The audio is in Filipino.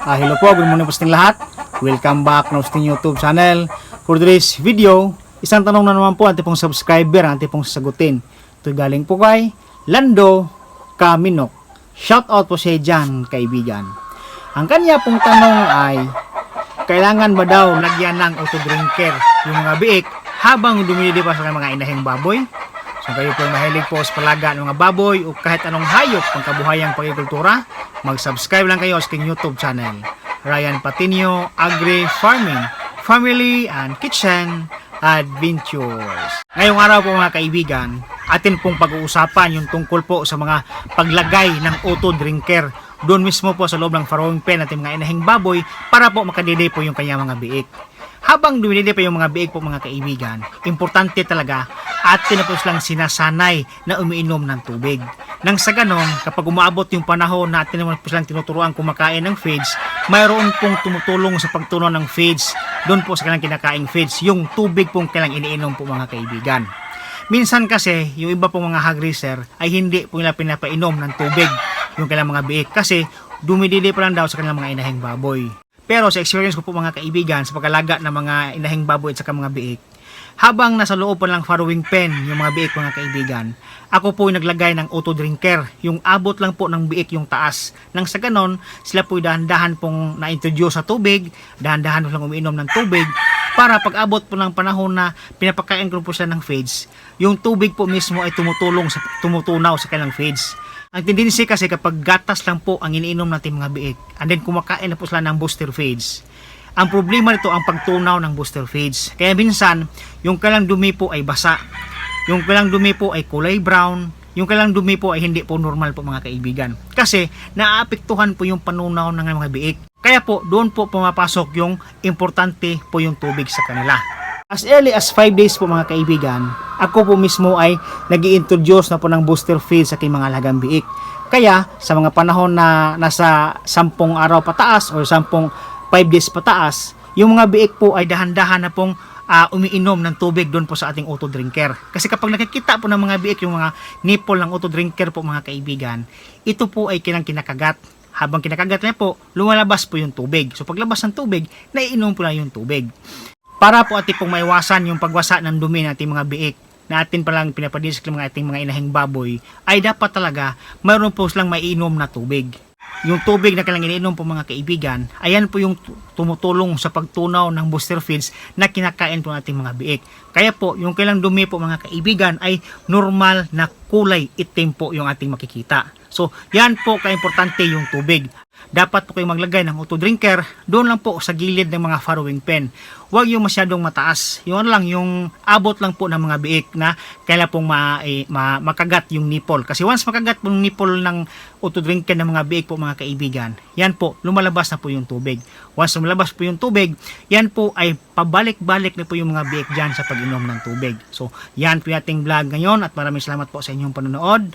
Ah, hello po, good morning po sa lahat. Welcome back na sa YouTube channel. For today's video, isang tanong na naman po ang pong subscriber ang pong sasagutin. Ito galing po kay Lando Kaminok. Shout out po siya dyan, kaibigan. Ang kanya pong tanong ay, kailangan ba daw lagyan ng auto-drinker yung mga biik habang dumididi pa sa mga inahing baboy? So kayo po mahilig po sa palaga ng mga baboy o kahit anong hayop pang kabuhayang pagkikultura, mag-subscribe lang kayo sa aking YouTube channel. Ryan Patinio Agri Farming, Family and Kitchen Adventures. Ngayong araw po mga kaibigan, atin pong pag-uusapan yung tungkol po sa mga paglagay ng auto drinker doon mismo po sa loob ng farrowing pen natin mga inahing baboy para po makadede po yung kanyang mga biik. Habang dumidede pa yung mga biik po mga kaibigan, importante talaga atin na po silang sinasanay na umiinom ng tubig. Nang sa ganon, kapag umaabot yung panahon na po silang tinuturuan kumakain ng feeds, mayroon pong tumutulong sa pagtunaw ng feeds doon po sa kanilang kinakaing feeds, yung tubig pong kailang iniinom po mga kaibigan. Minsan kasi, yung iba pong mga hog racer ay hindi po nila pinapainom ng tubig yung kailang mga biik kasi dumidili pa lang daw sa kanilang mga inahing baboy. Pero sa experience ko po mga kaibigan sa pagkalaga ng mga inahing baboy at saka mga biik, habang nasa loob pa lang farrowing pen yung mga biik mga kaibigan, ako po yung naglagay ng auto drinker, yung abot lang po ng biik yung taas. Nang sa ganon, sila po dahan-dahan pong na-introduce sa tubig, dahan-dahan lang umiinom ng tubig, para pag abot po ng panahon na pinapakain ko siya ng feeds, yung tubig po mismo ay tumutulong sa tumutunaw sa kanilang feeds. Ang tendency kasi kapag gatas lang po ang iniinom natin mga biik, and then kumakain na po sila ng booster feeds, ang problema nito ang pagtunaw ng booster feeds. Kaya minsan, yung kalang dumi po ay basa. Yung kalang dumi po ay kulay brown. Yung kalang dumi po ay hindi po normal po mga kaibigan. Kasi naaapektuhan po yung panunaw ng mga biik. Kaya po, doon po pumapasok yung importante po yung tubig sa kanila. As early as 5 days po mga kaibigan, ako po mismo ay nag introduce na po ng booster feed sa aking mga alagang biik. Kaya sa mga panahon na nasa 10 araw pataas or 10 5 days pataas, yung mga biik po ay dahan-dahan na pong ah, umiinom ng tubig doon po sa ating auto drinker. Kasi kapag nakikita po ng mga biik yung mga nipple ng auto drinker po mga kaibigan, ito po ay kinang kinakagat. Habang kinakagat niya po, lumalabas po yung tubig. So paglabas ng tubig, naiinom po na yung tubig para po ating pong maiwasan yung pagwasa ng dumi ng ating mga biik na atin palang pinapadisk ng mga ating mga inahing baboy ay dapat talaga mayroon po silang maiinom na tubig. Yung tubig na kailangan iniinom po mga kaibigan, ayan po yung tu- tumutulong sa pagtunaw ng booster feeds na kinakain po ng ating mga biik. Kaya po, yung kailang dumi po mga kaibigan ay normal na kulay itim po yung ating makikita. So, yan po kaimportante yung tubig. Dapat po kayong maglagay ng auto drinker doon lang po sa gilid ng mga farrowing pen. Huwag yung masyadong mataas. Ano lang, yung abot lang po ng mga biik na kailan pong ma, eh, ma- makagat yung nipple. Kasi once makagat po yung nipple ng auto drinker ng mga biik po mga kaibigan, yan po, lumalabas na po yung tubig. Once lumalabas po yung tubig, yan po ay pabalik-balik na po yung mga biik dyan sa pag-inom ng tubig. So, yan po yung ating vlog ngayon at maraming salamat po sa inyong panonood.